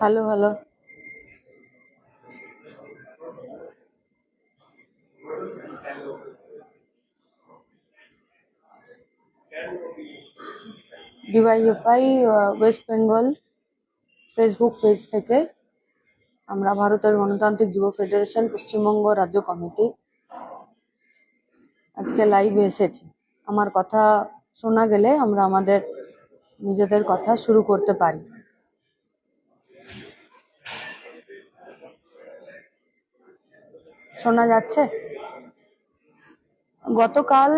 ভালো ভালো। DYFI West Bengal Facebook page থেকে আমরা ভারতের গণতান্ত্রিক যুব ফেডারেশন পশ্চিমবঙ্গ রাজ্য কমিটি আজকে লাইভে এসেছি। আমার কথা শোনা গেলে আমরা আমাদের নিজেদের কথা শুরু করতে পারি। শোনা যাচ্ছে? গতকাল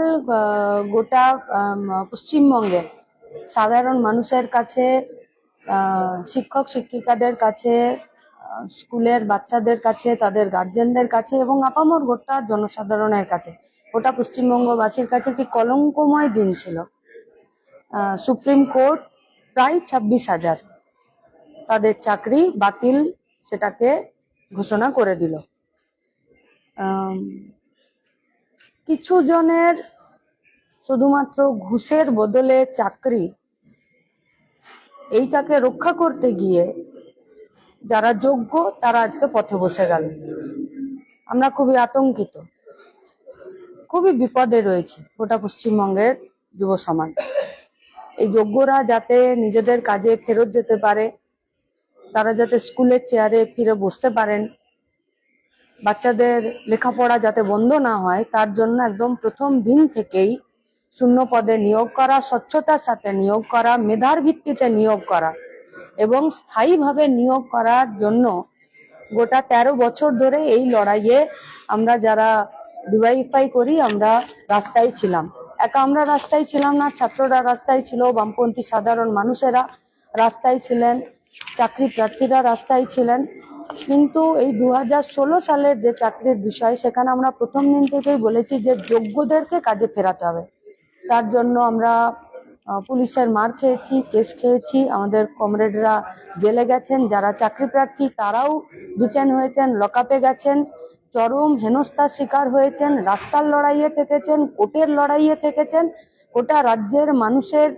গোটা পশ্চিমবঙ্গে সাধারণ মানুষের কাছে শিক্ষক শিক্ষিকাদের কাছে স্কুলের বাচ্চাদের কাছে, তাদের গার্জেনদের কাছে এবং আপামর গোটা জনসাধারণের কাছে, গোটা পশ্চিমবঙ্গবাসীর কাছে একটি কলঙ্কময় দিন ছিল। সুপ্রিম কোর্ট প্রায় ছাব্বিশ হাজার। তাদের চাকরি বাতিল, সেটাকে ঘোষণা করে দিল। কিছু জনের শুধুমাত্র ঘুষের বদলে চাকরি, এইটাকে রক্ষা করতে গিয়ে যারা যোগ্য, তারা আজকে পথে বসে গেল। আমরা খুবই আতঙ্কিত। খুবই বিপদে রয়েছে গোটা পশ্চিমবঙ্গের যুব সমাজ। এই যোগ্যরা যাতে নিজেদের কাজে ফেরত যেতে পারে, তারা যাতে স্কুলের চেয়ারে ফিরে বসতে পারেন বাচ্চাদের লেখাপড়া যাতে বন্ধ না হয়, তার জন্য একদম প্রথম দিন থেকেই শূন্য পদে নিয়োগ করা, স্বচ্ছতার সাথে নিয়োগ করা, মেধার ভিত্তিতে নিয়োগ করা এবং স্থায়ীভাবে নিয়োগ করার জন্য গোটা তেরো বছর ধরে এই লড়াইয়ে আমরা যারা ডিওয়াইফাই করি, আমরা রাস্তায় ছিলাম। একা আমরা রাস্তায় ছিলাম না, ছাত্ররা রাস্তায় ছিল, বামপন্থী সাধারণ মানুষেরা রাস্তায় ছিলেন, চাকরি প্রার্থীরা রাস্তায় ছিলেন। কিন্তু এই দু হাজার ষোলো সালের যে চাকরির বিষয়, সেখানে আমরা প্রথম দিন থেকেই বলেছি যে যোগ্যদেরকে কাজে ফেরাতে হবে। তার জন্য আমরা পুলিশের মার খেয়েছি, কেস খেয়েছি। আমাদের কমরেডরা জেলে গেছেন, যারা চাকরি প্রার্থী তারাও রিটার্ন হয়েছেন, লকআপে গেছেন। চরম হেনস্থার শিকার হয়েছেন, রাস্তার লড়াইয়ে থেকেছেন কোর্টের লড়াইয়ে থেকেছেন। গোটা রাজ্যের মানুষের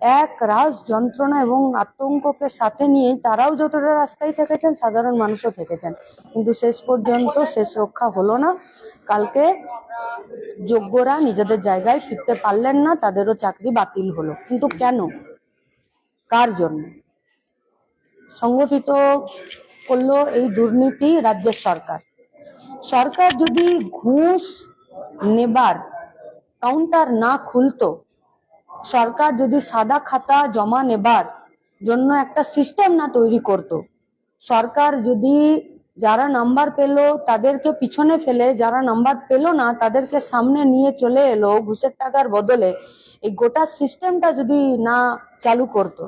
এক রাস যন্ত্রণা এবং আতঙ্ককে সাথে নিয়ে তারাও যতটা রাস্তায় থেকেছেন, সাধারণ মানুষও থেকেছেন। কিন্তু শেষ পর্যন্ত শেষ রক্ষা হলো না। কালকে যোগ্যরা নিজেদের জায়গায় ফিরতে পারলেন না, তাদেরও চাকরি বাতিল হলো। কিন্তু কেন? কার জন্য? সংগঠিত করল এই দুর্নীতি রাজ্যের সরকার। সরকার যদি ঘুষ নেবার কাউন্টার না খুলতো, সরকার যদি সাদা খাতা জমা নেবার জন্য একটা সিস্টেম না তৈরি করত, সরকার যদি যারা নাম্বার পেল তাদেরকে পিছনে ফেলে, যারা নাম্বার পেল না তাদেরকে সামনে নিয়ে চলে এলো ঘুষের টাকার বদলে, এই গোটা সিস্টেমটা যদি না চালু করতো,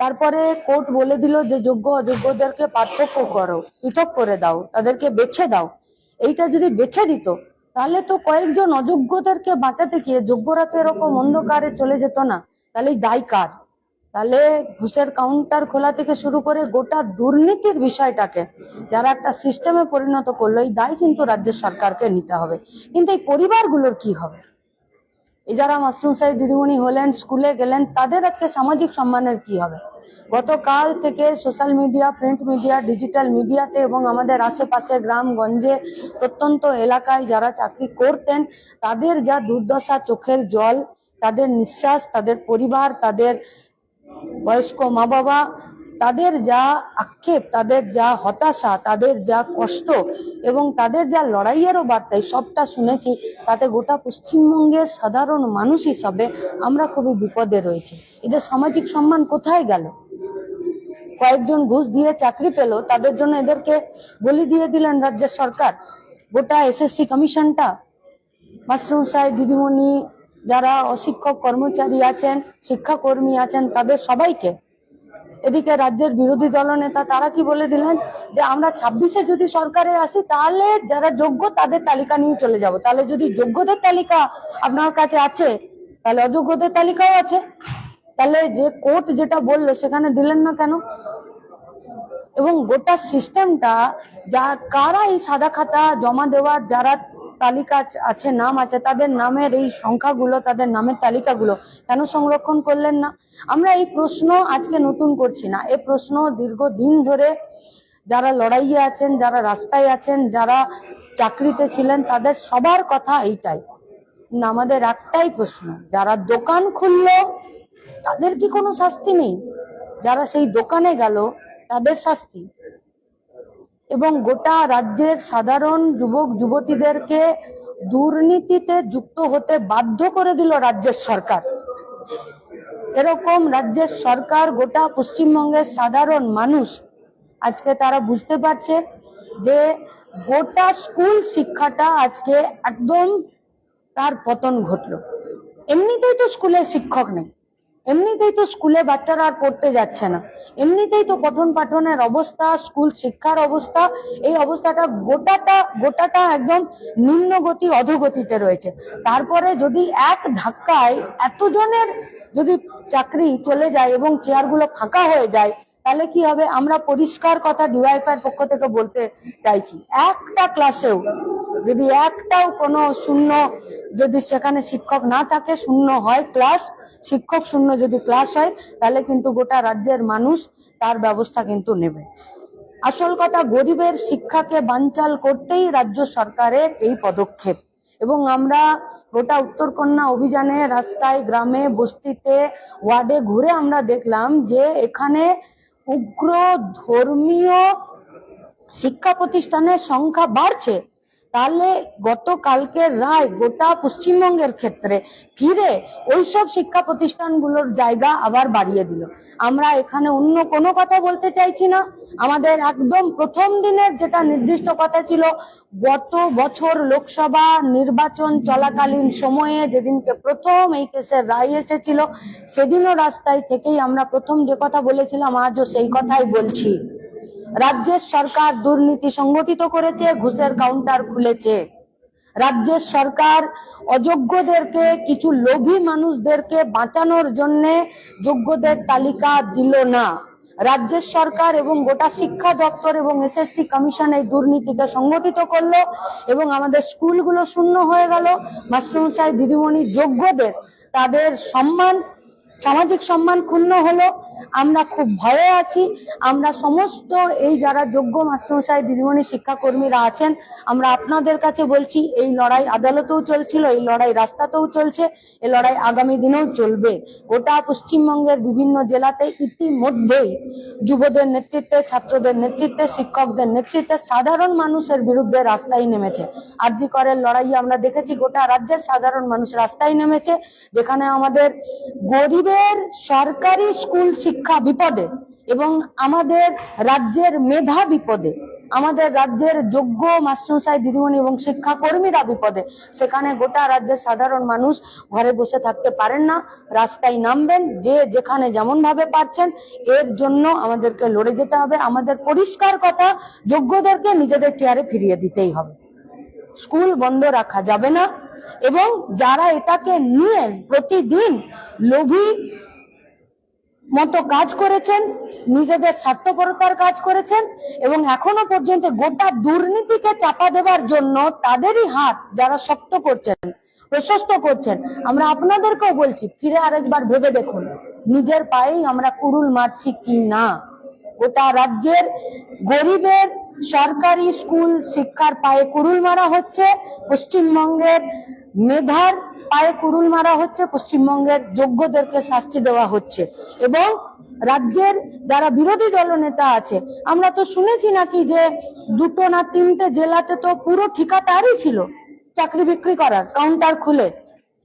তারপরে কোর্ট বলে দিল যে যোগ্য অযোগ্যদেরকে পার্থক্য করো, পৃথক করে দাও, তাদেরকে বেছে দাও। এইটা যদি বেছে দিত, তাহলে তো কয়েকজন অযোগ্যদেরকে বাঁচাতে গিয়ে যোগ্যরা তো এরকম অন্ধকারে চলে যেত না। তাহলে দায় কার? তাহলে ঘুষের কাউন্টার খোলা থেকে শুরু করে গোটা দুর্নীতির বিষয়টাকে যারা একটা সিস্টেমে পরিণত করল, এই দায় কিন্তু রাজ্য সরকারকে নিতে হবে। কিন্তু এই পরিবারগুলোর কি হবে? যারা মাশরুম সাহেব দিদিমণি হলেন, স্কুলে গেলেন, তাদের আজকে সামাজিক সম্মানের কি হবে? গতকাল থেকে social media, print media, digital মিডিয়াতে এবং আমাদের আশেপাশে গ্রামগঞ্জে প্রত্যন্ত এলাকায় যারা চাকরি করতেন, তাদের যা দুর্দশা চোখের জল, তাদের নিঃশ্বাস, তাদের পরিবার, তাদের বয়স্ক মা বাবা তাদের যা আক্ষেপ, তাদের যা হতাশা, তাদের যা কষ্ট এবং তাদের যা লড়াইয়েরও বার্তা সবটা শুনেছি। তাতে গোটা পশ্চিমবঙ্গের সাধারণ মানুষ হিসাবে আমরা খুবই বিপদে রয়েছি। এদের সামাজিক সম্মান কোথায় গেল? কয়েকজন ঘুষ দিয়ে চাকরি পেল, তাদের জন্য এদেরকে বলি দিয়ে দিলেন রাজ্যের সরকার। গোটা এসএসসি কমিশনটা, মাশরুম সাহেব, দিদিমণি, যারা অশিক্ষক কর্মচারী আছেন, শিক্ষাকর্মী আছেন, তাদের সবাইকে এদিকে রাজ্যের বিরোধী দলনেতা তারা কি বলে দিলেন? যে আমরা ছাব্বিশে যদি সরকারে আসি, তাহলে যারা যোগ্য তাদের তালিকা নিয়ে চলে যাব। তাহলে যদি যোগ্যদের তালিকা আপনার কাছে আছে, তাহলে অযোগ্যদের তালিকাও আছে। তাহলে যে কোর্ট যেটা বলল, সেখানে দিলেন না কেন? এবং গোটা সিস্টেমটা যা, কারা এই সাদা খাতা জমা দেওয়ার, যারা তালিকা আছে নাম আছে, তাদের নামের এই সংখ্যাগুলো, তাদের নামের তালিকাগুলো কেন সংরক্ষণ করলেন না? আমরা এই প্রশ্ন আজকে নতুন করছি না। এই প্রশ্ন দীর্ঘদিন ধরে যারা লড়াইয়ে আছেন, যারা রাস্তায় আছেন, যারা চাকরিতে ছিলেন, তাদের সবার কথা এইটাই। কিন্তু আমাদের একটাই প্রশ্ন, যারা দোকান খুললো, তাদের কি কোনো শাস্তি নেই? যারা সেই দোকানে গেল, তাদের শাস্তি। এবং গোটা রাজ্যের সাধারণ যুবক, যুবতীদেরকে দুর্নীতিতে যুক্ত হতে বাধ্য করে দিল রাজ্যের সরকার। এরকম রাজ্যের সরকার গোটা পশ্চিমবঙ্গের সাধারণ মানুষ, আজকে তারা বুঝতে পারছে যে গোটা স্কুল শিক্ষাটা আজকে একদম তার পতন ঘটলো। এমনিতেই তো স্কুলে শিক্ষক নেই। এমনিতেই তো স্কুলে বাচ্চারা আর পড়তে যাচ্ছে না। এমনিতেই তো পঠন পাঠনের অবস্থা স্কুল শিক্ষার অবস্থা, এই অবস্থাটা গোটাটা গোটাটা একদম নিম্নগতি অধোগতিতে রয়েছে। তারপরে যদি এক ধাক্কায় এতজনের যদি চাকরি চলে যায় এবং চেয়ারগুলো ফাঁকা হয়ে যায় তাহলে কি হবে? আমরা পরিষ্কার কথা ডিওয়াইফাই পক্ষ থেকে বলতে চাইছি। একটা ক্লাসেও যদি একটাও কোনো শূন্য যদি সেখানে শিক্ষক না থাকে, শূন্য হয় ক্লাস শিক্ষক শূন্য যদি ক্লাস হয়, তাহলে কিন্তু গোটা রাজ্যের মানুষ তার ব্যবস্থা কিন্তু নেবে। আসল কথা, গরিবের শিক্ষাকে বানচাল করতেই রাজ্য সরকারের এই পদক্ষেপ। এবং আমরা গোটা উত্তরকন্যা অভিযানে রাস্তায়, গ্রামে, বস্তিতে, ওয়ার্ডে ঘুরে আমরা দেখলাম যে এখানে উগ্র ধর্মীয় শিক্ষা প্রতিষ্ঠানের সংখ্যা বাড়ছে। তাহলে গতকালকের রায় গোটা পশ্চিমবঙ্গের ক্ষেত্রে ফিরে ওইসব শিক্ষা প্রতিষ্ঠানগুলোর জায়গা আবার বাড়িয়ে দিল। আমরা এখানে অন্য কোনো কথা বলতে চাইছি না। আমাদের একদম প্রথম দিনের যেটা নির্দিষ্ট কথা ছিল, গত বছর লোকসভা নির্বাচন চলাকালীন সময়ে যেদিনকে প্রথম এই কেসের রায় এসেছিল, সেদিনও রাস্তায় থেকেই আমরা প্রথম যে কথা বলেছিলাম, আজও সেই কথাই বলছি। রাজ্যের সরকার দুর্নীতি সংগঠিত করেছে, ঘুষের কাউন্টার খুলেছে। রাজ্যের সরকার অযোগ্যদেরকে, কিছু লোভী মানুষদেরকে বাঁচানোর জন্য যোগ্যদের তালিকা দিল না। রাজ্যের সরকার এবং গোটা শিক্ষা দপ্তর এবং এসএসসি কমিশন এই দুর্নীতিকে সংগঠিত করল এবং আমাদের স্কুলগুলো শূন্য হয়ে গেল। মাস্টারমশাই দিদিমণি যোগ্যদের তাদের সম্মান, সামাজিক সম্মান ক্ষুণ্ণ হলো। আমরা খুব ভয়ে আছি। আমরা সমস্ত এই যারা যোগ্য মাস্টারমশাই, দিদিমণি, শিক্ষাকর্মীরা আছেন, আমরা আপনাদের কাছে বলছি, এই লড়াই আদালতেও চলছিল, এই লড়াই রাস্তাতেও চলছে এই লড়াই আগামী দিনেও চলবে। গোটা পশ্চিমবঙ্গের বিভিন্ন জেলাতে ইতিমধ্যেই যুবদের নেতৃত্বে, ছাত্রদের নেতৃত্বে, শিক্ষকদের নেতৃত্বে সাধারণ মানুষের বিরুদ্ধে রাস্তায় নেমেছে। আরজি করের লড়াই আমরা দেখেছি, গোটা রাজ্যের সাধারণ মানুষ রাস্তায় নেমেছে, যেখানে আমাদের গরিবের সরকারি স্কুল শিক্ষা বিপদে এবং আমাদের রাজ্যের মেধা বিপদে, আমাদের রাজ্যের যোগ্য মাস্টারমশাই দিদিমণি এবং শিক্ষাকর্মীরা বিপদে। সেখানে গোটা রাজ্যের সাধারণ মানুষ ঘরে বসে থাকতে পারেন না, রাস্তায় নামবেন, যে যেখানে যেমন ভাবে পারছেন, এর জন্য আমাদেরকে লড়ে যেতে হবে। আমাদের পরিষ্কার কথা, যোগ্যদেরকে নিজেদের চেয়ারে ফিরিয়ে দিতেই হবে। স্কুল বন্ধ রাখা যাবে না এবং যারা এটাকে নিয়ে প্রতিদিন লোভী মতো কাজ করেছেন, নিজেদের স্বার্থপরতার কাজ করেছেন এবং এখনও পর্যন্ত গোটা দুর্নীতিকে চাপা দেওয়ার জন্য তাদেরই হাত যারা শক্ত করছেন, প্রশস্ত করছেন। আমরা আপনাদেরকেও বলছি, ফিরে আরেকবার ভেবে দেখুন, নিজের পায়েই আমরা কুড়ুল মারছি কি না? গোটা রাজ্যের গরিবের সরকারি স্কুল, শিক্ষার পায়ে কুড়ুল মারা হচ্ছে, পশ্চিমবঙ্গের মেধার পায়ে কুড়ুল মারা হচ্ছে, পশ্চিমবঙ্গের যোগ্যদেরকে শাস্তি দেওয়া হচ্ছে। এবং রাজ্যের যারা বিরোধী দল নেতা আছে, আমরা তো শুনেছি নাকি যে দুটো না তিনটে জেলাতে তো পুরো ঠিকাদারই ছিল, চাকরি বিক্রি করার কাউন্টার খুলে।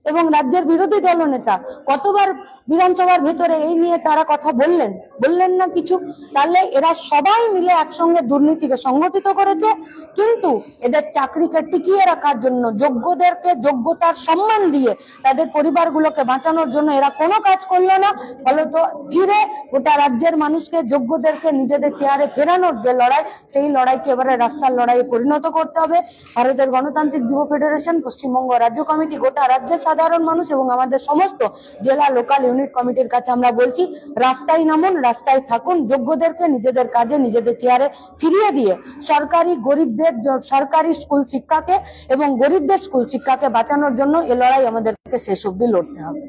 এবং রাজ্যের বিরোধী দলনেতা কতবার বিধানসভার ভেতরে এই নিয়ে তারা কথা বললেন? বললেন না কিছু? তাহলে এরা সবাই মিলে একসঙ্গে দুর্নীতিকে সংগঠিত করেছে, কিন্তু এদের চাকরিকে টিকিয়ে রাখার জন্য যোগ্যদেরকে যোগ্যতার সম্মান দিয়ে তাদের পরিবারগুলোকে বাঁচানোর জন্য এরা কোনো কাজ করল না। ফলত ফিরে গোটা রাজ্যের মানুষকে যোগ্যদেরকে নিজেদের চেয়ারে ফেরানোর যে লড়াই, সেই লড়াইকে এবারে রাস্তার লড়াইয়ে পরিণত করতে হবে। ভারতের গণতান্ত্রিক যুব ফেডারেশন, পশ্চিমবঙ্গ রাজ্য কমিটি গোটা রাজ্যের সাধারণ মানুষ এবং আমাদের সমস্ত জেলা লোকাল ইউনিট কমিটির কাছে আমরা বলছি, রাস্তায় নামুন, রাস্তায় থাকুন, যোগ্যদেরকে নিজেদের কাজে, নিজেদের চেয়ারে ফিরিয়ে দিয়ে সরকারি গরিবদের সরকারি স্কুল শিক্ষাকে এবং গরিবদের স্কুল শিক্ষাকে বাঁচানোর জন্য এ লড়াই আমাদেরকে শেষ অব্দি লড়তে হবে।